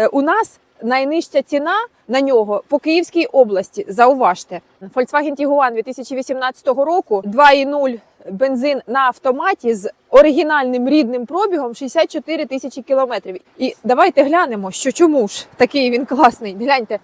Е, У нас найнижча ціна на нього по Київській області. Зауважте, Volkswagen Tiguan 2018 року 2,0 бензин на автоматі з оригінальним рідним пробігом 64 тисячі кілометрів. І давайте глянемо, що чому ж такий він класний. Гляньте.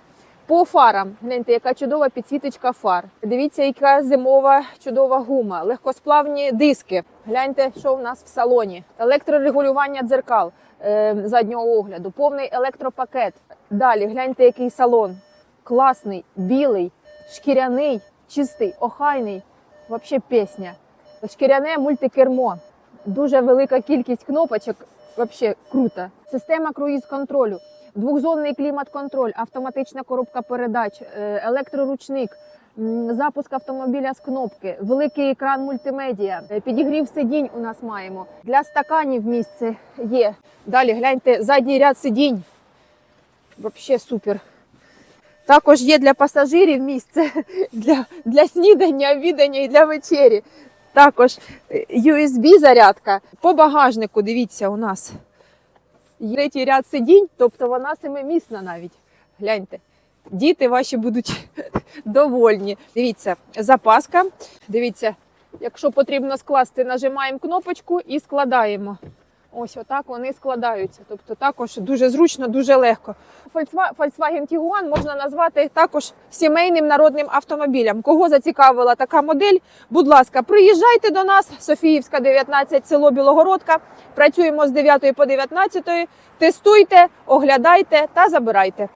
По фарам, гляньте, яка чудова підсвіточка фар. Дивіться, яка зимова чудова гума, легкосплавні диски. Гляньте, що в нас в салоні. Електрорегулювання дзеркал е, заднього огляду, повний електропакет. Далі гляньте, який салон. Класний, білий, шкіряний, чистий, охайний. Вообще пісня. Шкіряне мультикермо. Дуже велика кількість кнопочок. Вообще круто. Система круїз-контролю. Двохзонний клімат-контроль, автоматична коробка передач, е, електроручник, запуск автомобіля з кнопки, великий екран мультимедіа, е, підігрів сидінь у нас маємо. Для стаканів місце є. Далі гляньте задній ряд сидінь. Взагалі супер. Також є для пасажирів місце для, для снідання, обідання і для вечері. Також е, USB зарядка. По багажнику, дивіться, у нас третій ряд сидінь, тобто вона семимісна навіть. Гляньте. Діти ваші будуть довольні. Дивіться, запаска. Дивіться, якщо потрібно скласти, нажимаємо кнопочку і складаємо. Ось отак вони складаються. Тобто також дуже зручно, дуже легко. Volkswa- Volkswagen Tiguan можна назвати також сімейним народним автомобілем. Кого зацікавила така модель? Будь ласка, приїжджайте до нас, Софіївська, 19, село Білогородка. Працюємо з 9 по 19. Тестуйте, оглядайте та забирайте.